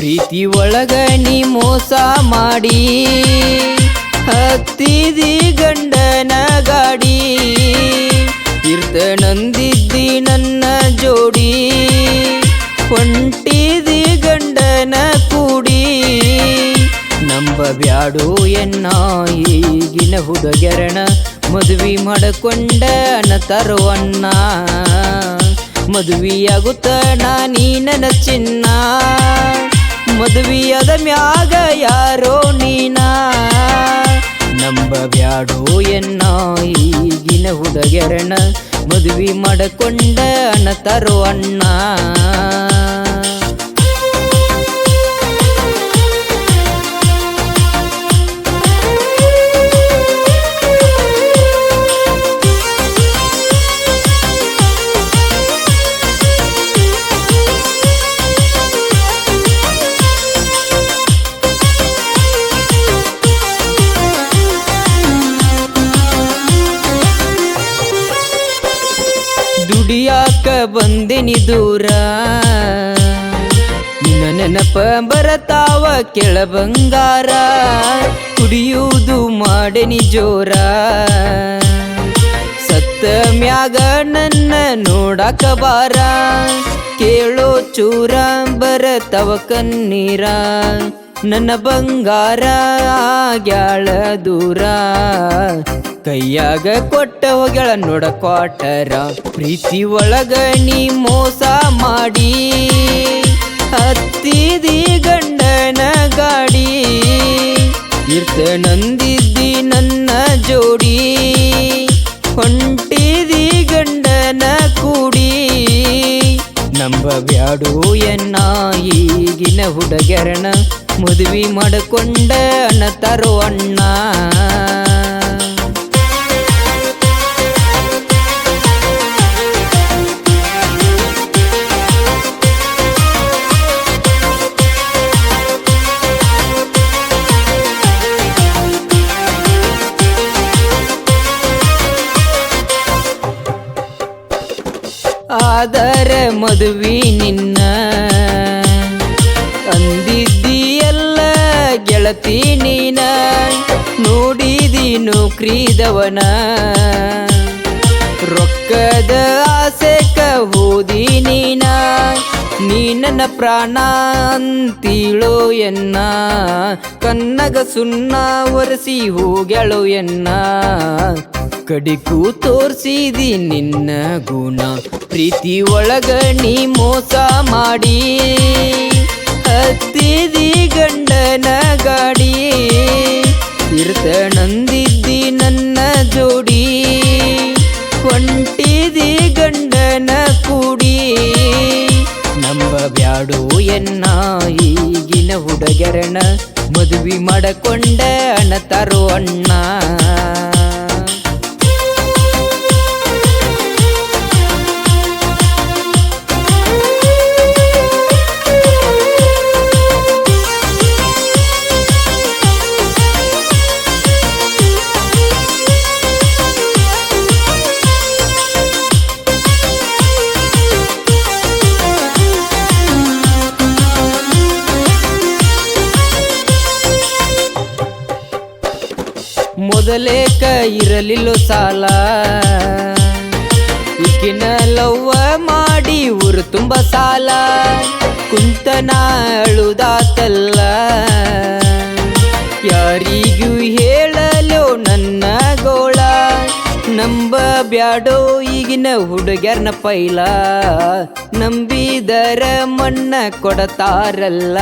ಪ್ರೀತಿ ಒಳಗ ನೀ ಮೋಸ ಮಾಡಿ ಹತ್ತಿದಿ ಗಂಡನ ಗಾಡಿ ಇರ್ತ ನಂದಿದ್ದಿ ನನ್ನ ಜೋಡಿ ಹೊಂಟಿದಿ ಗಂಡನ ಕೂಡಿ. ನಂಬ ಬ್ಯಾಡು ಎನ್ನ ಈಗಿನ ಹುಡುಗರಣ ಮದುವೆ ಮಾಡಿಕೊಂಡ ತರುವನ್ನ. ಮದುವೆಯಾಗುತ್ತ ನೀ ನನ್ನ ಚಿನ್ನ. ಮದುವೆಯಾದ ಮ್ಯಾಗ ಯಾರೋ ನೀನ? ನಂಬ ಬ್ಯಾಡು ಎನ್ನ ಈಗಿನ ಹುಡುಗರಣ ಮದುವೆ ಮಾಡಕೊಂಡ ತರೋ ಅಣ್ಣ. ದುಡಿಯಾಕ ಬಂದಿನಿ ದೂರ. ನಿನ್ನ ನೆನಪ ಬರತಾವ ಕೆಳ ಬಂಗಾರ. ಕುಡಿಯುವುದು ಮಾಡೆನಿ ಜೋರ. ಸತ್ತ ಮ್ಯಾಗ ನನ್ನ ನೋಡಾಕ ಬಾರ. ಕೇಳೋ ಚೂರ ಬರತವ ಕಣ್ಣೀರ. ನನ್ನ ಬಂಗಾರ ಆಗ್ಯಾಳ ದೂರ. ಕೈಯಾಗ ಕೊಟ್ಟವಗಳ ಹೋಗ್ಯಾಳ ನೋಡ ಕ್ವಾಟರ. ಪ್ರೀತಿ ಒಳಗ ನೀ ಮೋಸ ಮಾಡಿ. ಹತ್ತಿದಿ ಗಂಡನ ಗಾಡಿ. ಇರ್ತ ನಂದಿದ್ದಿ ನನ್ನ ಜೋಡಿ. ಹೊಂಟಿದಿ ಗಂಡನ ಕೂಡಿ. ನಂಬ ಬ್ಯಾಡು ಎನ್ನ ಈಗಿನ ಹುಡುಗರಣ ಮದುವೆ ಮಾಡಿಕೊಂಡ ಅಣ್ಣ ಅಣ್ಣ. ಆದರ ಮದುವೆ ನಿನ್ನ. ಅಂದಿದ್ದೀಯಲ್ಲ ಗೆಳತಿ ನೀನ. ನೋಡಿದಿ ನೌಕ್ರಿದವನ ರೊಕ್ಕದ ಆಸೆಕ ಹೋದಿ ನೀನ. ನೀ ಪ್ರಾಣ ಅಂತೀಳೋ ಎನ್ನ. ಕನ್ನಗ ಸುಣ್ಣ ಒರೆಸಿ ಹೋಗ್ಯಾಳೋ ಎನ್ನ. ಕಡಿಕು ತೋರ್ಸಿದಿ ನಿನ್ನ ಗುಣ. ಪ್ರೀತಿ ಒಳಗ ನೀ ಮೋಸ ಮಾಡಿ. ಹತ್ತಿದಿ ಗಂಡನ ಗಾಡಿ. ಇರ್ತ ನಂದಿದ್ದಿ ನನ್ನ ಜೋಡಿ. ಹೊಂಟಿದಿ ಗಂಡನ ಕೂಡಿ. ನಮ್ಮ ಬ್ಯಾಡು ಎನ್ನ ಈಗಿನ ಹುಡುಗರಣ ಮದುವೆ ಮಾಡಕೊಂಡ ಅಣ್ಣತಾರೋ ಅಣ್ಣ. ಮೊದಲೇಕ ಇರಲಿಲ್ಲ ಸಾಲ. ಈಗಿನ ಲವ್ವ ಮಾಡಿ ಊರು ತುಂಬ ಸಾಲ. ಕುಂತನ ಅಳುದಾತಲ್ಲ ಯಾರಿಗೂ ಹೇಳಲು ನಂಬ ಬ್ಯಾಡೋ ಈಗಿನ ಹುಡುಗ್ಯಾರನ ಪೈಲ. ನಂಬಿದರ ಮಣ್ಣ ಕೊಡತಾರಲ್ಲ.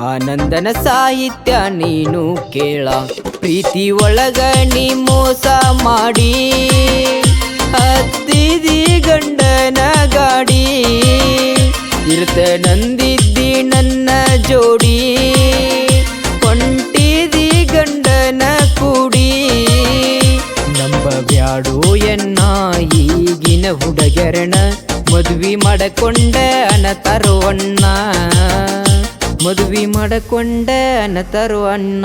ಆನಂದನ ಸಾಹಿತ್ಯ ನೀನು ಕೇಳ. ಪ್ರೀತಿ ಒಳಗ ನೀ ಮೋಸ ಮಾಡಿ. ಹುಡುಗರಣ ಮದುವೆ ಮಾಡಕೊಂಡ ಅನತರು ಅಣ್ಣ. ಮದುವೆ ಮಾಡಕೊಂಡ ಅನತರು ಅಣ್ಣ.